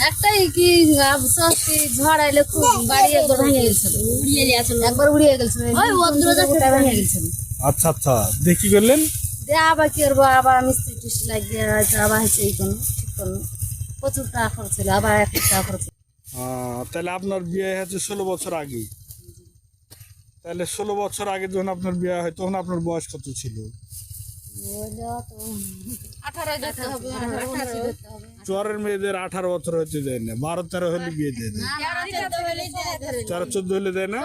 একটাই কি আফসোস কি ঝড় আইলে খুব বাড়ি একবার ভেঙে গেছিল। উড়িয়ে গেছিল একবার উড়িয়ে গেছিল। ওই ভেঙে গেছিল। আচ্ছা আচ্ছা। দেখি করলেন? যে আবার কি করব আবার মিস্ত্রি টিস্ত্রি লাগিয়ে হয়তো আবার হয়েছে এই কোনো ঠিক করল। প্রচুর টাকা খরচ ছিল আবার এক টাকা খরচ আহ, তাহলে আপনার বিয়ে হয়েছে ষোলো বছর আগে। তাহলে ষোলো বছর আগে যখন আপনার বিয়ে হয় তখন আপনার বয়স কত ছিল? চরের মেয়েদের আঠারো বছর হতে দেয় না বারো তেরো হলে বিয়ে দিয়ে দেয় তেরো চোদ্দ হলে দেয় না?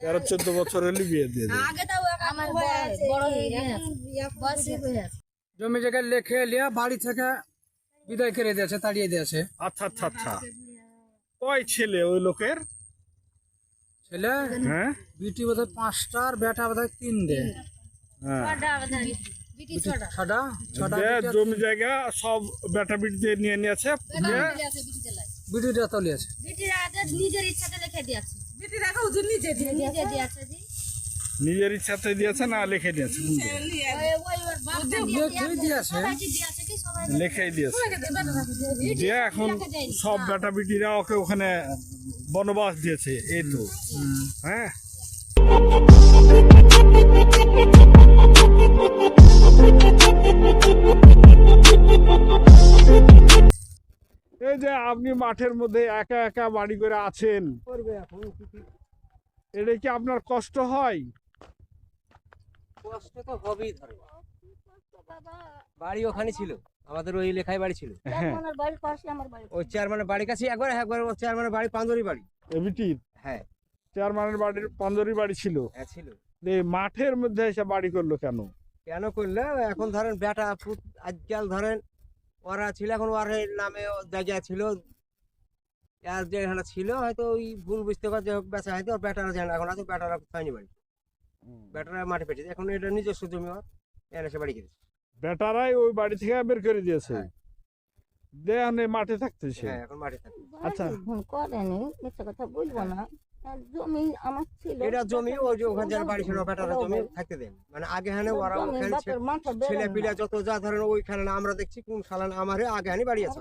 তেরো চোদ্দ বছর হলে বিয়ে দিয়ে জমি জায়গায় লেখে লিয়া বাড়ি থেকে বিদায় করে দিয়েছে তাড়িয়ে দিয়েছে। আচ্ছা আচ্ছা আচ্ছা। কয় ছেলে ওই লোকের? ছেলে? হ্যাঁ? বিটি বোধ হয় পাঁচটা আর বেটা বোধ হয় তিন তিনটে। হ্যাঁ। বিটি জমি জায়গা সব বেটা বিটিতে নিয়ে নিয়েছে আছে বিটিটা তলিয়েছে নিজের ইচ্ছাতে লিখে দিয়েছে। বিটি নিজের ইচ্ছাতে না লিখে দিয়েছে? লেখেই দিয়েছে দিয়ে এখন সব বেটা বিটিরা ওকে ওখানে বনবাস দিয়েছে এই তো। হ্যাঁ? এই যে আপনি মাঠের মধ্যে একা একা বাড়ি করে আছেন এটা কি আপনার কষ্ট হয়? কষ্ট তো হবেই ধরে। বাড়ি ওখানে ছিল আমাদের ওই লেখায় বাড়ি ছিল। হ্যাঁ। আমার বাড়ির পাশে আমার বাড়ি। ওই চেয়ারম্যানের বাড়ির কাছে একবার একবার ও চেয়ারম্যানের বাড়ি পান্দরি বাড়ি। এ হ্যাঁ। চেয়ারম্যানের বাড়ির পাঞ্জরি বাড়ি ছিল? হ্যাঁ ছিল। মাঠের মধ্যে এসে বাড়ি করল কেন? কেন করলে? এখন ধরেন বেটা পুত আজকাল ধরেন ওরা ছিল এখন ওর নামে ও জায়গা ছিল। আর যেখানে ছিল হয়তো ওই ভুল বুঝতে পার যে বেচা হয়তো ওর বেটারা জানে এখন আছে বেটারা পায়নি বাড়ি। বেটারা মাঠে পেয়েছে এখন এটা নিজস্ব জমি ওর। এনে সে বাড়ি করেছে বেটারাই ওই বাড়ি থেকে বের করে দিয়েছে। হ্যাঁ। দেন মাঠে থাকতেছে। হ্যাঁ এখন মাঠে থাকে আচ্ছা। করেনি মিথ্যা কথা বলব না। জমি আমার ছিল। এটা জমি ওই যে ওখানে যার বাড়ি ছিল বেটারা জমি থাকতে দেন। মানে আগে হানে ওরা ওখানে ছিল- পিলা যত যা ধরেন ওইখানে না আমরা দেখছি কোন সালান আমারে আগে আনি বাড়ি আছে।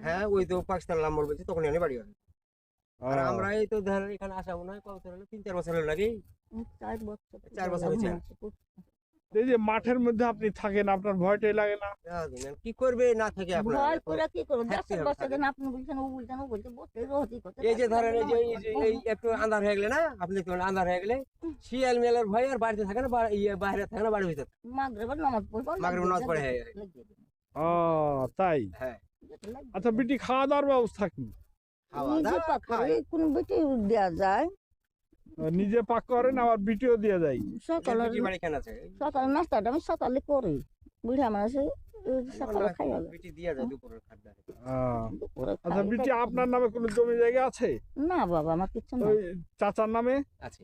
হ্যাঁ ওই তো পাকিস্তান নাম্বার বলছি তখন বাড়ি আছে। আর আমরা এই তো ধরেন এখানে আসা মনে হয় কত তিন চার বছর চার বছর। চার বছর হয়েছে। এই যে মাঠের মধ্যে আপনি থাকেন আপনার ভয়টাই লাগে না। কি করবে? না থেকে ভয় করে কি করব? থাকতে দেশের হবে, বাচ্চা থাকতে দেন আপনি বলছেন ও বলছেন ও বলছে বসে রোজি করতে এই যে ধরেন এই যে এই একটু আন্ধার হয়ে গেলে না আপনি দেখতে পারেন আন্ধার হয়ে গেলে শিয়াল মেলের ভয় আর বাড়িতে থাকে না বাইরে থাকে না বাড়ির ভিতরে। মাগরিবের নামাজ পড়ব মাগরিবের নামাজ পড়ে, হ্যাঁ, ও তাই? হ্যাঁ। আচ্ছা বিটি খাওয়া দাওয়ার ব্যবস্থা কি? খাওয়া। দাওয়া। কোন বেটি দেওয়া যায় নিজে পাক করেন আবার বিটিও দিয়ে দেয়। সকালে সকালে নাস্তাটা আমি সকালে করি। বুড়া মানুষ সকালে খাই হবে বিটি দিয়ে যায় দুপুরের খাদ্য আহ, দুপুরে আচ্ছা বিটি আপনার নামে কোনো জমি জায়গা আছে? না বাবা আমার কিছু না। চাচার নামে? আছে।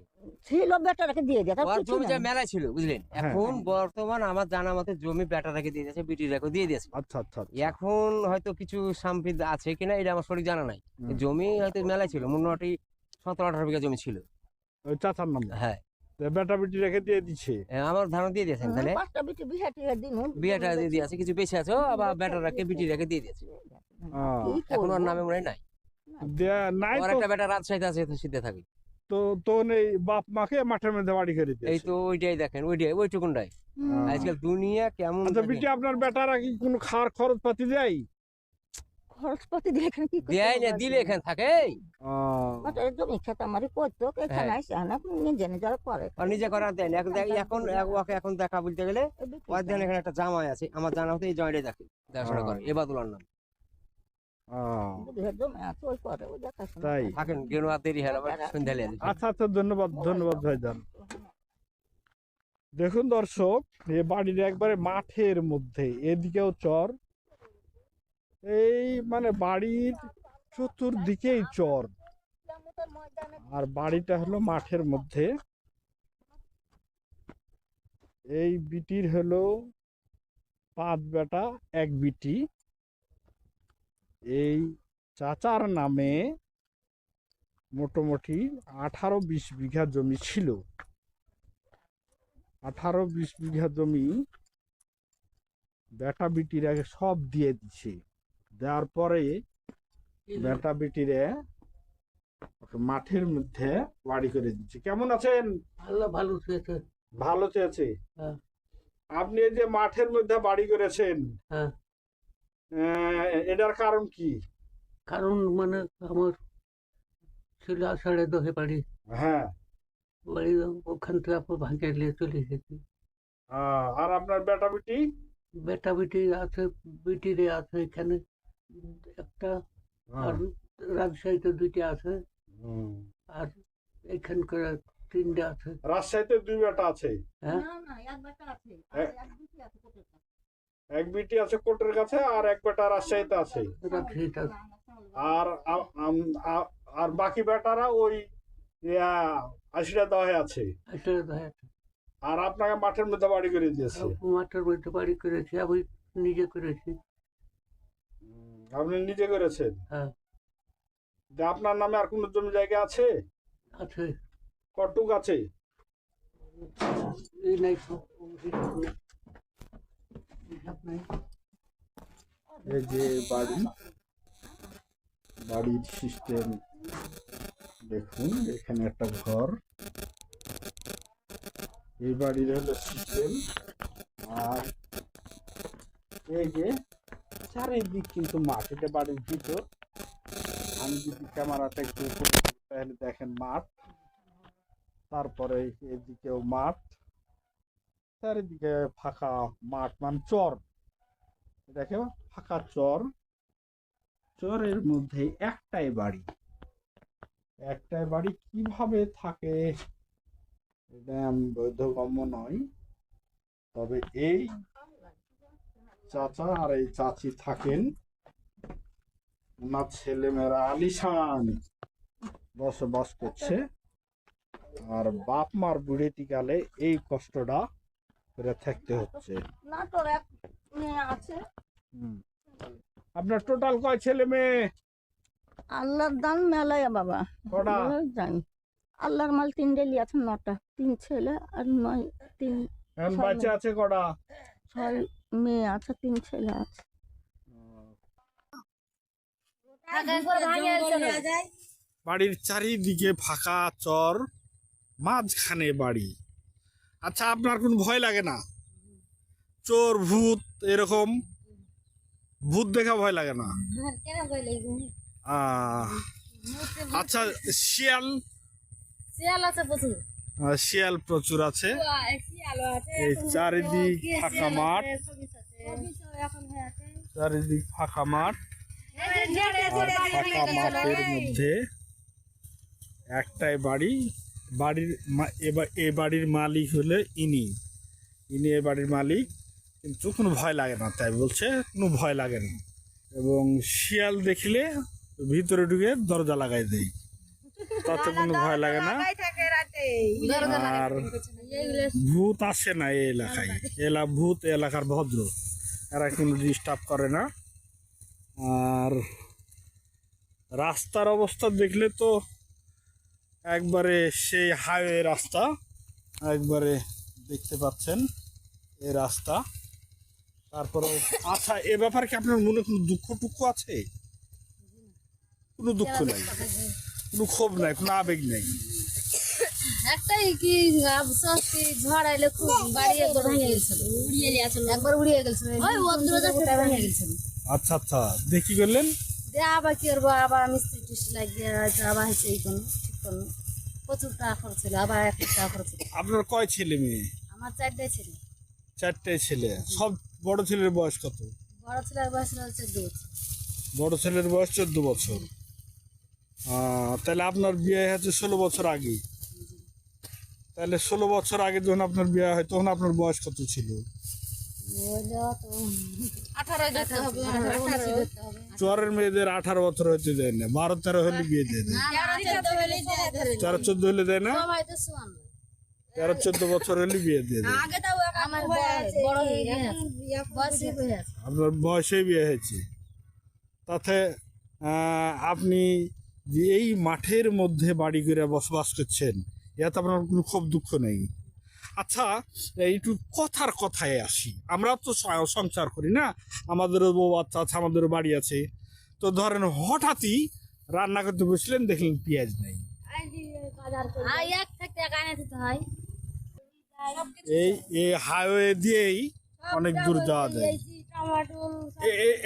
ছিল বেটাটাকে দিয়ে দিয়ে তার জমি যা মেলায় ছিল বুঝলেন? হ্যাঁ। এখন বর্তমান আমার জানা মতে জমি দিয়ে দিয়েছে বিটি দিয়ে দিয়েছে। আচ্ছা আচ্ছা আচ্ছা। এখন হয়তো কিছু সাম্পিদ আছে কিনা এটা আমার সঠিক জানা নাই। জমি হয়তো মেলায় ছিল মোটামুটি সতেরো আঠারো বিঘা জমি ছিল। ওই চাচার নামে। হ্যাঁ। বেটা বিটি রেখে দিয়ে দিচ্ছে আমার ধারণা দিয়ে দিয়েছেন তাহলে? পাঁচটা বেটি বিহা টিহা দিন বিয়েটা দিয়ে দিয়েছে কিছু বেশি আছে আবার বেটা রেখে রেখে দিয়ে দিয়েছে। এখন ওর নামে মনে হয় নাই। নাই ওর একটা বেটা রাজশাহীতে আছে তো সিদ্ধে থাকে। তো তো এই বাপ মাকে মাঠের মধ্যে বাড়ি করে এই তো ওইটাই দেখেন ওইটাই ওইটুকুনটাই। আজকাল দুনিয়া কেমন আচ্ছা বিটি আপনার বেটারা কি কোনো খাওয়ার খরচ পাতি দেয়? খরচপাতি দিয়ে এখানে কি দেয় না দিলে এখানে থাকে আহ, মাঠের জমি খেতে আমারই করতো এখানে হ্যাঁ। আসে না নিজে নিজে করে। আর নিজে করার দেয় না এখন দেখ- এখন ওকে এখন দেখা বলতে গেলে ওর ধ্যান এখানে একটা জামাই আছে আমার জানা হতে এই জয়েন্টে দেখে দেখাশোনা করে এবাদুলার নাম। আচ্ছা আচ্ছা ধন্যবাদ ধন্যবাদ ভাইজান। দেখুন দর্শক এ বাড়ির একবারে মাঠের মধ্যে এদিকেও চর এই মানে বাড়ির চতুর্দিকেই চর। আর বাড়িটা হলো মাঠের মধ্যে। এই বিটির হলো পাঁচ বেটা, এক বিটি। এই চাচার নামে মোটামুটি আঠারো বিশ বিঘা জমি ছিল। আঠারো বিশ বিঘা জমি বেটা বিটির আগে সব দিয়ে দিছে। দেওয়ার পরে বেটা বিটিরে মাঠের মধ্যে বাড়ি করে দিচ্ছে। কেমন আছেন? আল্লাহ ভালো চেয়েছে ভালো চেয়েছে হ্যাঁ। আপনি এই যে মাঠের মধ্যে বাড়ি করেছেন হ্যাঁ। এটার কারণ কি? কারণ মানে আমার ছিল আষাঢ়ে দহে বাড়ি। হ্যাঁ। বাড়ি ওখান থেকে আপনার ভাঙে নিয়ে চলে এসেছি আর আপনার বেটা বেটি? বেটা বেটি আছে বেটিরে আছে এখানে। একটা আর রাজশাহীতে দুইটা আছে। হুম। আর এখানকার তিনটা আছে। রাজশাহীতে দুই বেটা আছে? হ্যাঁ। এক বিটি আছে। কোর্টের কাছে। আর এক বেটা রাজশাহীতে আছে। রাজশাহীতে আছে। আর আ- আম- আ- আর বাকি বেটারা ওই ইয়া, আশিটা দহে আছে। আষাঢ়ে দহে আছে। আর আপনাকে মাঠের মধ্যে বাড়ি করে দিয়েছে। মাঠের মধ্যে বাড়ি করেছি আমি নিজে করেছি। আপনি নিজে করেছেন? হ্যাঁ। যে আপনার নামে আর কোনো জমি জায়গা আছে? আছে। কটুক আছে? এই নাই এই যে বাড়ি বাড়ির সিস্টেম দেখুন এখানে একটা ঘর। এই বাড়ির হলো সিস্টেম আর এই যে চারিদিক কিন্তু মাঠ বাড়ির ভিতর আমি যদি ক্যামেরাটা একটু তাহলে দেখেন মাঠ। তারপরে এদিকেও মাঠ। চারিদিকে ফাঁকা মাঠ মানে চর। দেখো ফাঁকা চর। চরের মধ্যে একটাই বাড়ি। একটাই বাড়ি কীভাবে থাকে, এটা বৈধগম্য নয়। তবে এই চাচা আর এই চাচি থাকেন। ওনার ছেলেমেয়েরা আলিশান বসবাস করছে। আর বাপ মার বুড়েতি কালে এই কষ্টটা করে থাকতে হচ্ছে। আপনার টোটাল কয় ছেলে মেয়ে? আল্লাহর দান মেলায় বাবা। জানি। আল্লাহর মাল তিন ডেলি আছে নটা। তিন ছেলে আর নয় তিন বাচ্চা আছে কটা? ছয় মেয়ে আছে তিন ছেলে আছে। বাড়ির চারিদিকে ফাঁকা চর মাঝখানে বাড়ি। আচ্ছা আপনার কোনো ভয় লাগে না? চোর ভূত এরকম? ভূত দেখা ভয় লাগে না? আহ, আচ্ছা শিয়াল? শিয়াল আছে প্রচুর। শিয়াল প্রচুর আছে। এই চারিদিক ফাঁকা মাঠ। চারিদিক ফাঁকা মাঠ। আর ফাঁকা মাঠের মধ্যে একটাই বাড়ি। বাড়ির এ বাড়ির মালিক হলে ইনি। ইনি এ বাড়ির মালিক, কিন্তু কোনো ভয় লাগে না, তাই বলছে, কোনো ভয় লাগে না। এবং শিয়াল দেখলে ভিতরে ঢুকে দরজা লাগাই দেয়। তাতে কোনো ভয় লাগে না। আর ভূত আসে না এই এলাকায়। এলা, ভূত এলাকার ভদ্র। এরা কোনো ডিস্টার্ব করে না। আর রাস্তার অবস্থা দেখলে তো একবারে সেই হাইওয়ে রাস্তা একবারে দেখতে পাচ্ছেন এই রাস্তা। তারপরে আচ্ছা এ ব্যাপারে কি আপনার মনে কোনো দুঃখ টুকু আছে? কোনো দুঃখ নাই। কোনো ক্ষোভ নাই? কোনো আবেগ নাই? একটাই কি আফসোস কি ঝড় আইলে খুব বাড়ি একবার ভেঙে গেছিল। উড়িয়ে লিয়াছিল একবার উড়িয়ে গেছিল। ওই অদ্রুত ভেঙে গেছিল। আচ্ছা আচ্ছা দেখি করলেন? যে আবার কি করব? আবার মিস্ত্রি টিস্ত্রি লাগিয়ে হয়তো আবার হয়েছে এই কোনো ঠিক করল প্রচুর টাকা খরচ ছিল আবার এক টাকা খরচ ছিল আপনার কয় ছেলে মেয়ে? আমার চারটে ছেলে। চারটে ছেলে। সব বড় ছেলের বয়স কত? বড় ছেলের বয়স হচ্ছে দু বছর। বড় ছেলের বয়স চোদ্দ বছর। আহ, তাহলে আপনার বিয়ে হয়েছে ষোলো বছর আগে। তাহলে ষোলো বছর আগে যখন আপনার বিয়ে হয় তখন আপনার বয়স কত ছিল? চরের মেয়েদের আঠারো বছর হতে দেয় না বারো তেরো হলে বিয়ে দিয়ে দেয় তেরো চোদ্দ হলে দেয় না। তেরো চোদ্দ বছর হলে বিয়ে দিয়ে দেয় আপনার বয়সে বিয়ে হয়েছে। তাতে আপনি যে এই মাঠের মধ্যে বাড়ি করে বসবাস করছেন এতে আপনার কোনো খুব দুঃখ নেই। আচ্ছা একটু কথার কথায় আসি। আমরা তো সংসার করি না? আমাদেরও বউ বাচ্চা আছে আমাদেরও বাড়ি আছে। তো ধরেন হঠাৎই রান্না করতে বসলেন দেখলেন পেঁয়াজ নেই। এই এই হাইওয়ে দিয়েই অনেক দূর যাওয়া যায়।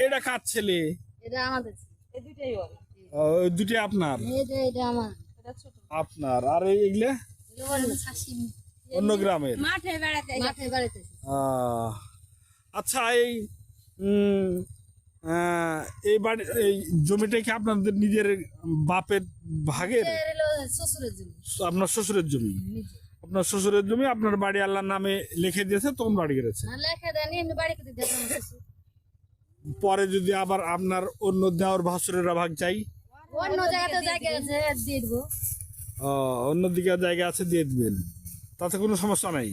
এটা কার ছেলে? এটা আমাদের ও, ওই দুটি আপনার এটা এটা আমার। এটা আপনার, আর এই- এগুলা? অন্য গ্রামের? মাঠে বেড়াতে মাঠে বেড়াতে আচ্ছা এই এই বাড়ি, এই জমিটা কি আপনাদের নিজের বাপের ভাগের? আপনার শ্বশুরের জমি? আপনার শ্বশুরের জমি, আপনার বাড়ি আল্লাহর নামে লিখে দিয়েছে, তখন বাড়ি গেছে। পরে যদি আবার আপনার অন্য দেওয়ার ভাসুরেরা ভাগ চাই অন্য জায়গাতে জায়গা আছে। দিয়ে দেবো। আহ, অন্য দিকে জায়গা আছে দিয়ে দিবেন। তাতে কোনো সমস্যা নাই?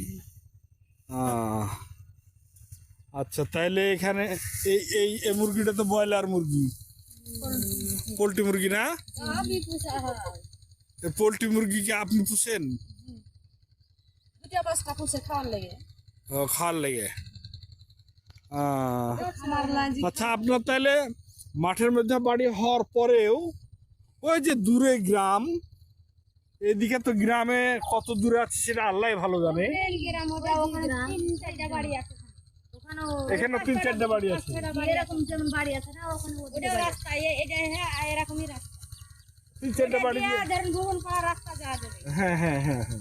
আচ্ছা তাইলে এখানে এই এই এই মুরগিটা তো ব্রয়লার মুরগি। পোলট্রি মুরগি না? পোলট্রি মুরগিকে আপনি পুষেন? ও, খাওয়ার লেগে। আচ্ছা আপনার তাহলে মাঠের মধ্যে বাড়ি হওয়ার পরেও ওই যে দূরে গ্রাম এদিকে তো গ্রামে কত দূরে আছে সেটা আল্লাহ ভালো জানে। এখানে তিন চারটা বাড়ি আছে। এরকম যেমন বাড়ি আছে না ওখানে রাস্তা এটা হ্যাঁ এরকমই রাস্তা তিন চারটা বাড়ি ধরেন ভুবন পাড়া রাস্তা যাওয়া যাবে হ্যাঁ হ্যাঁ হ্যাঁ। হ্যাঁ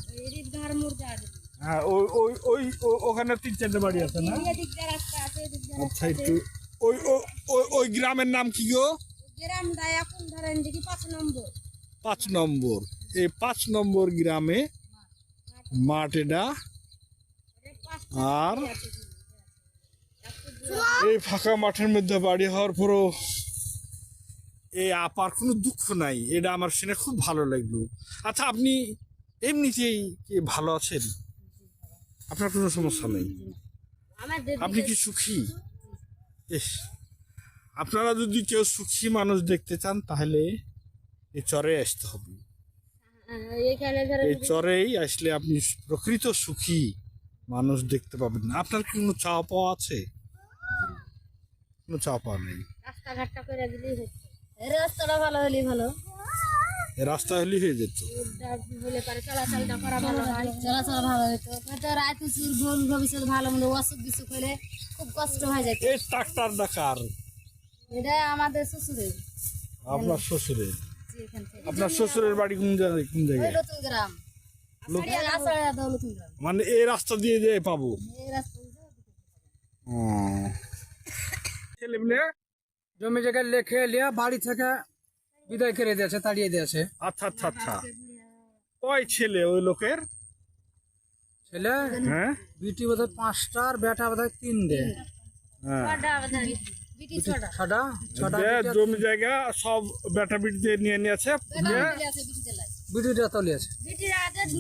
ওই মোড় যাওয়া যাবে হ্যাঁ ওই ওই ওখানে তিন চারটা বাড়ি আছে না? আচ্ছা একটু ওই ওই- ওই গ্রামের নাম কি গো? গ্রাম এখন ধরেন দেখি পাঁচ নম্বর। পাঁচ নম্বর। এই পাঁচ নম্বর গ্রামে মাটেডা আর এই ফাঁকা মাঠের মধ্যে বাড়ি হওয়ার পরও এই আপার কোনো দুঃখ নাই। এটা আমার শুনে খুব ভালো লাগল। আচ্ছা আপনি এমনিতেই কি ভালো আছেন? আপনার কোনো সমস্যা নেই? আপনি কি সুখী। ইস। আপনারা যদি কেউ সুখী মানুষ দেখতে চান তাহলে এই চরে আসতে হবে। এই চরেই আসলে আপনি প্রকৃত সুখী মানুষ দেখতে পাবেন না। আপনার কি কোনো চাওয়া পাওয়া আছে? কোনো চাওয়া পাওয়া নেই। রাস্তাঘাটটা করে দিলেই হচ্ছে। রাস্তাটা ভালো হলেই ভালো। রাস্তা হলেই হয়ে যেত। ভালো চলাচল ভালো হতো হয়তো রাত ভবিষ্যৎ ভালো মন্দ অসুখ বিসুখ হলে খুব কষ্ট হয়ে যেত। এই ট্রাক্টার ডাকার এটা আমাদের শ্বশুরের। আপনার শ্বশুরের? যে এখান থেকে। আপনার শ্বশুরের বাড়ি কোন জায়গায় কোন জায়গায়? নতুন গ্রাম। মানে এই রাস্তা দিয়ে যেয়ে পাবো? এই ছেলে মেয়ে জমি জায়গা লিখে লিয়া বাড়ি থেকে বিদায় করে দিয়েছে তাড়িয়ে দিয়েছে। আচ্ছা আচ্ছা আচ্ছা। কয় ছেলে ওই লোকের? ছেলে? হ্যাঁ? বিটি বোধহয় পাঁচটা আর বেটা বোধহয় তিনটে। হ্যাঁ। বিটি ছটা। যে জমি জায়গা সব বেটা নিয়ে নিয়েছে। নিয়ে বিটি বিটিটা তলিয়েছে বিটির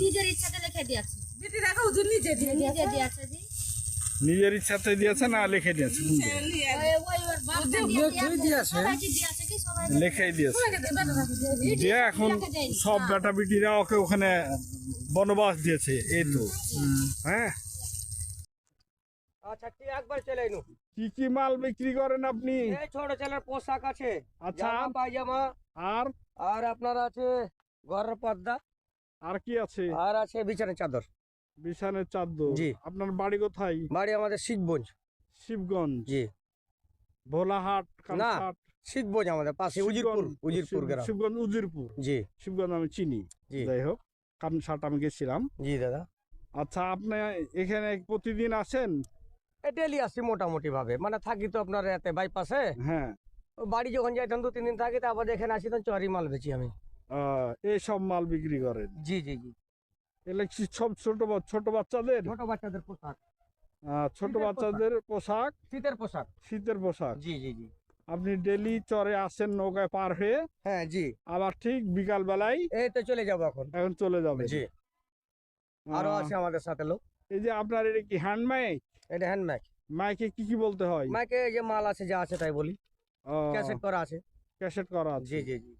নিজের ইচ্ছাতে লিখে দিয়েছে। নিজের ইচ্ছাতে না লিখে দিয়েছে? দিয়ে লিখে দিয়েছে দিয়ে এখন সব বেটা বিটিরা ওকে ওখানে বনবাস দিয়েছে এই তো। হ্যাঁ। আচ্ছা ঠিক একবার চলে কি কি মাল বিক্রি করেন আপনি? এই ছোট ছেলের পোশাক আছে আচ্ছা। জামা পায়জামা। আর? আর আপনার আছে ঘরের পর্দা। আর কি আছে? আর আছে বিছানার চাদর। বিছানের চাদর। জি। আপনার বাড়ি কোথায়? বাড়ি আমাদের শিখবঞ্জ শিবগঞ্জ? জি। ভোলাহাট কালহাট শিখবঞ্জ আমাদের পাশে উজিরপুর উজিরপুর গ্রাম। শিবগঞ্জ উজিরপুর? জি। শিবগঞ্জ আমি চিনি। জি। যাই হোক কানসাট আমি গেছিলাম। জি দাদা। আচ্ছা আপনি এখানে প্রতিদিন আসেন? ডেলি আসি মোটামুটি ভাবে। মানে থাকি তো আপনার এতে বাইপাসে হ্যাঁ। বাড়ি যখন যাইতাম দু তিন দিন থাকি তারপর এখানে আসি তখন চরি মাল বেচি আমি। আহ, এই সব মাল বিক্রি করেন? জি জি জি। এগুলো সব ছোট ছোট বাচ্চাদের? ছোট বাচ্চাদের পোশাক। ছোট বাচ্চাদের পোশাক? শীতের পোশাক। শীতের পোশাক? জি জি জি। আপনি ডেলি চরে আসেন নৌকায় পার হয়ে? হ্যাঁ জি। আবার ঠিক বিকাল বেলায়? এই তো চলে যাব এখন। এখন চলে যাবে জি। আরও আছে আমাদের সাথে লোক। এই যে আপনার এটা কি হ্যান্ড মাইক এটা হ্যান্ড ম্যাক মাইকে কি কি বলতে হয়? মাইকে যে মাল আছে যা আছে তাই বলি। ক্যাসেট করা আছে। ক্যাসেট করা আছে। জি জি জি।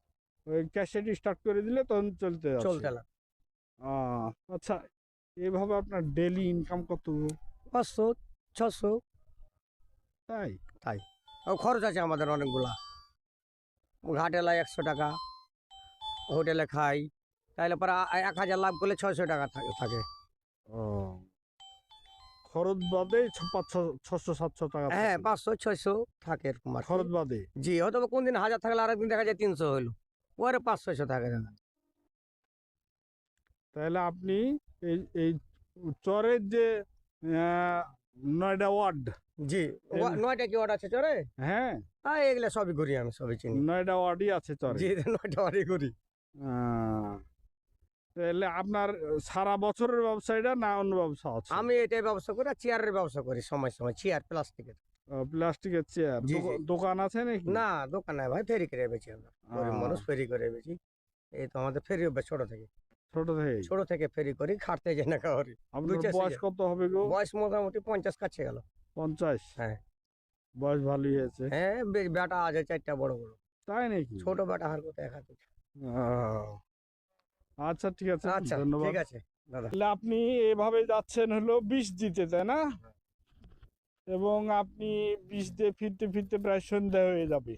ওই ক্যাসেট স্টার্ট করে দিলে তখন চলতে। চলতে আচ্ছা এভাবে আপনার ডেলি ইনকাম কত? পাঁচশো ছশো। তাই? ও খরচ আছে আমাদের অনেকগুলা। ঘাটে লাই একশো টাকা হোটেলে খাই। তাহলে পরে এক হাজার লাভ করলে ছয়শো টাকা থাকে থাকে। ও। খরচ বাদে পাঁচশো ছশো সাতশো টাকা হ্যাঁ পাঁচশো ছয়শো থাকে এরকম। খরচ বাদে। জি হয়তো বা কোন দিন হাজার থাকলে আরেকদিন দেখা যায় তিনশো হইল। পরে পাঁচ ছয়শো থাকে তাহলে আপনি এই এই চরের যে নয়ডা ওয়ার্ড জি নয়টা কি অর্ডার আছে চরে? হ্যাঁ। হ্যাঁ এগুলা সবই ঘুরি আমি সবই চিনি। নয়ডা ওয়ার্ডই আছে চরে। জি নয়টা ওয়ার্ডই ঘুরি। তাহলে আপনার সারা বছরের ব্যবসায়টা না অন্য ব্যবসা আছে? আমি এটাই ব্যবসা করি আর চেয়ারের ব্যবসা করি সময় সময় চেয়ার প্লাস্টিকের। প্লাস্টিকের চেয়ার। দোকান আছে নাকি? না দোকান নাই ভাই ফেরি করে বেছি আমরা। গরিব মানুষ ফেরি করে বেছি এই তো আমাদের ফেরি অভ্যাস ছোট থেকে। ছোট থেকে ছোট থেকে ফেরি করি খাটতে যাই না কাউরি। আপনার চাষি বয়স কত হবে গো? বয়স মোটামুটি পঞ্চাশ কাছে গেল। পঞ্চাশ? হ্যাঁ। বয়স ভালোই হয়েছে। হ্যাঁ বেটা আছে চারটা বড় বড়। তাই নাকি? ছোট বেটা হার কোথায় আহ, আচ্ছা ঠিক আছে। আচ্ছা ধন্যবাদ। ঠিক আছে দাদা। তাহলে আপনি এভাবে যাচ্ছেন হলো বিষ দিতে তাই না? এবং আপনি বিষ দিয়ে ফিরতে ফিরতে প্রায় সন্ধ্যা হয়ে যাবে।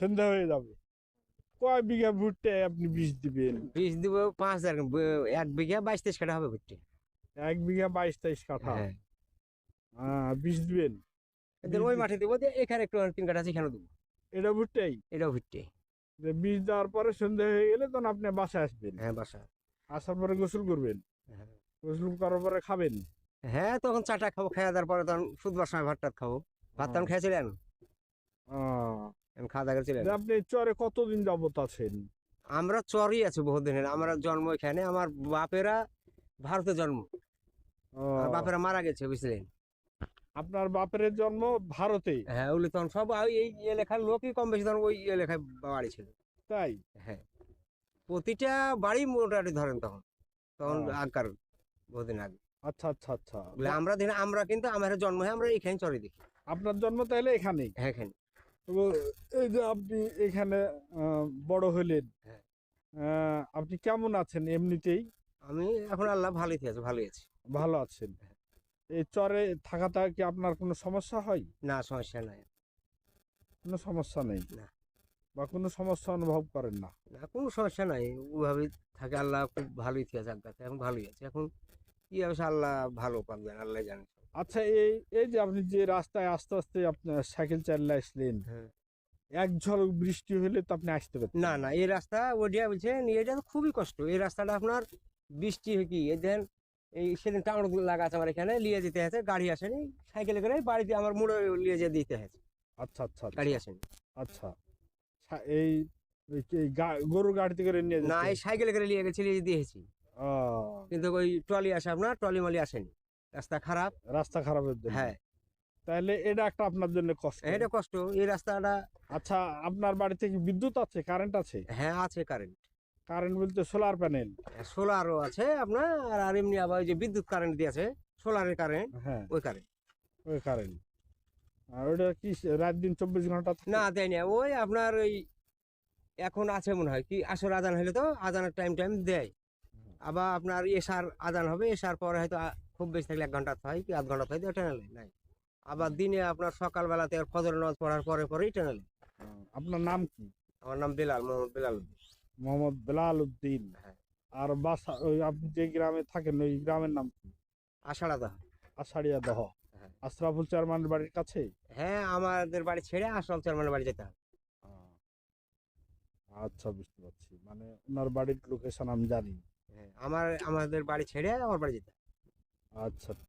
সন্ধ্যা হয়ে যাবে। কয় বিঘা ভুট্টে আপনি বিষ দিবেন? বীজ দিব পাঁচ হাজার এক বিঘা বাইশ তেইশ কাঠা হবে বুঝছি এক বিঘা বাইশ তেইশ কাঠা? হ্যাঁ। হ্যাঁ বিষ দিবেন। ওই মাঠে দিব এখানে একটু তিন কাঠা আছে এখানে দেবো। এটা ভুট্টাই? এটাও ভিটে যে বীজ দেওয়ার পরে সন্ধ্যা হয়ে গেলে তখন আপনি বাসায় আসবেন। হ্যাঁ বাসা আসার পরে গোসল করবেন। হ্যাঁ। গোসল করার পরে খাবেন। হ্যাঁ তখন চাটা খাব খাওয়া দেওয়ার পরে তখন সুদবার সময় ভাত টাত খাব। ভাত তখন খেয়ে চলে আনো আহ, আমি খাওয়া দাওয়া। আপনি চরে কতদিন যাবত আছেন? আমরা চরই আছি বহুত দিনের আমরা জন্ম এখানে আমার বাপেরা ভারতে জন্ম। বাপেরা মারা গেছে বুঝলেন? আপনার বাপের জন্ম ভারতে হ্যাঁ ওগুলো তখন সব এই এলাকার লোকই কম বেশি তখন ওই এলাকায় বাড়ি ছিল। তাই? হ্যাঁ। প্রতিটা বাড়ি মোটামুটি ধরেন তখন তখন আহ। আগকার বহুদিন আগে। আচ্ছা আচ্ছা আচ্ছা। আমরা দিন আমরা কিন্তু আমার জন্ম হয় আমরা এখানে চরে দেখি। আপনার জন্ম তাহলে এখানেই? হ্যাঁ এখানে তো এই যে আপনি এখানে বড় হলেন। হ্যাঁ। আপনি কেমন আছেন এমনিতেই? আমি এখন আল্লাহ ভালোই আছে ভালোই আছি। ভালো আছেন। এই চরে থাকাটা কি আপনার কোনো সমস্যা হয়? না সমস্যা নাই। কোনো সমস্যা নেই? না। বা কোনো সমস্যা অনুভব করেন না? না কোনো সমস্যা নাই। ওইভাবে থাকে আল্লাহ খুব ভালোই আছে আগাতে এখন ভালোই আছে। এখন কি অবশ্য আল্লাহ ভালো পাবেন আল্লাহ জানে আচ্ছা এই এই যে আপনি যে রাস্তায় আস্তে আস্তে আপনার সাইকেল চালিয়ে আসলেন হ্যাঁ। এক ঝলক বৃষ্টি হলে তো আপনি আসতে পারতেন না না? এই রাস্তা ওডিয়া বলছেন এটা তো খুবই কষ্ট। এই রাস্তাটা আপনার বৃষ্টি হয় কি? এ দেন এই সেদিন টাঙড় লাগা আছে আমার এখানে নিয়ে যেতে হয়েছে গাড়ি আসেনি। সাইকেলে করে বাড়িতে আমার মোড়ে নিয়ে যেতে দিতে হয়েছে। আচ্ছা আচ্ছা আচ্ছা, গাড়ি আসেনি। আচ্ছা। এই গরুর গাড়িতে করে নিয়ে না এই সাইকেলে করে নিয়ে গেছে নিয়ে দিয়েছি। কিন্তু ওই ট্রলি আসে আপনার ট্রলি মালি আসেনি। রাস্তা খারাপ। রাস্তা খারাপের জন্য। হ্যাঁ। তাহলে এটা একটা আপনার জন্য কষ্ট। এটা কষ্ট এই রাস্তাটা আচ্ছা আপনার বাড়িতে কি বিদ্যুৎ আছে কারেন্ট আছে? হ্যাঁ আছে কারেন্ট। কারেন্ট বলতে সোলার প্যানেল সোলারও আছে আপনার আর এমনি আবার ওই যে বিদ্যুৎ কারেন্ট দিয়েছে সোলারের কারেন্ট হ্যাঁ। ওই কারেন্ট ওই কারেন্ট আর ওটা কি রাত দিন চব্বিশ ঘণ্টা না দেয় না। ওই আপনার ওই এখন আছে মনে হয় কি আসর আজান হলে তো আদানের টাইম টাইম দেয়। আবার আপনার এসার আদান হবে এসার পরে হয়তো খুব বেশি থাকলে এক ঘণ্টা হয় কি আধ ঘণ্টা হয় ওটা নেই নাই। আবার দিনে আপনার সকালবেলাতে ফজর নামাজ পড়ার পরে পরেই টেনে নেয়। আপনার নাম কি? আমার নাম বেলাল মোহাম্মদ বেলাল। উদ্দিন। মোহাম্মদ বেলাল উদ্দিন হ্যাঁ। আর বাসা ওই আপনি যে গ্রামে থাকেন ওই গ্রামের নাম কি? আষাঢ়া দা আষাঢ়িয়া দহ। হ্যাঁ। আশরাফুল চেয়ারম্যানের বাড়ির কাছে? হ্যাঁ আমাদের বাড়ি ছেড়ে আসল চেয়ারম্যানের বাড়ি যেতে হবে। আচ্ছা বুঝতে পারছি। মানে ওনার বাড়ির লোকেশন আমি জানি। হ্যাঁ, আমার আমাদের বাড়ি ছেড়ে আমার বাড়ি যেতে আচ্ছা।